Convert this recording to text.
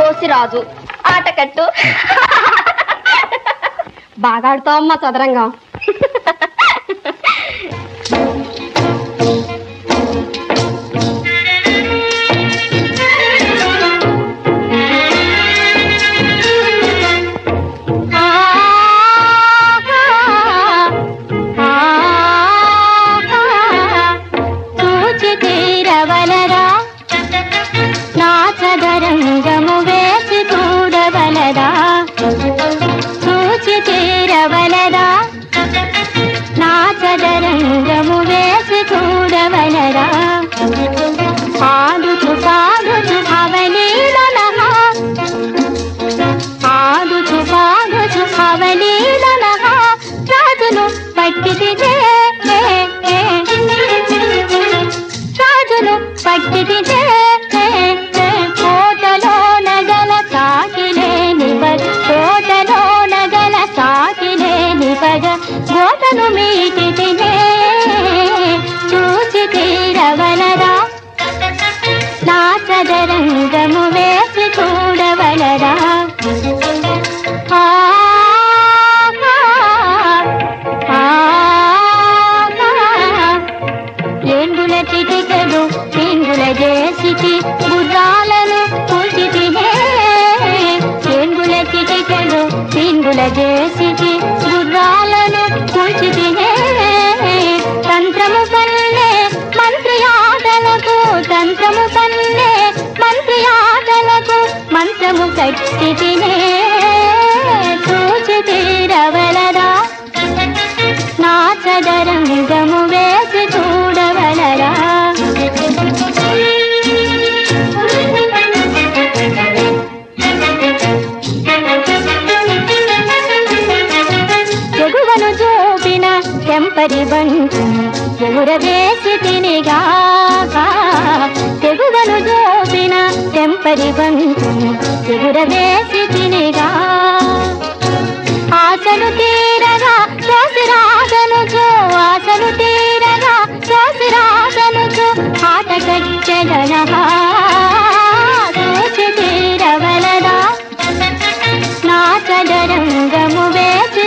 పోసిరాజు ఆటకట్టు బాగా ఆడుతావమ్మా చదరంగం చూచి పాడుచు రాజును పట్టిదిదే రాజును పట్టిదిదే కోటలో నగల సాకిలేని పగ కోటలో నగల సాకిలేని పగ గోటను మీటిదినే చూసి తీరవలరా? నాచదరంగము వే చేసిటి గుర్రాలను కూల్చితి ఏంగుల చిటికలు పింగుల చేసిటి గుర్రాలను కూల్చితి తంత్రము పల్లె మంత్రి ఆటలకు తంత్రము పల్లె మంత్రి ఆటలకు చెంపరి ಬಂಟು ಎಗುರದೇಸಿ ತಿನಿಗಾಗ ತೆಗುವನು ಜೋಬಿನ ಕೆಂಪರಿ ಬಂಟು ಎಗುರದೇಸಿ ತಿನಿಗಾ ఆశలు తీరగా శ్వాసరాగను చూ ఆశలు తీరగా శ్వాసరాగను చూ ఆట గచ్చగల దోచి తీరవలదా నాచదరంగము వేసి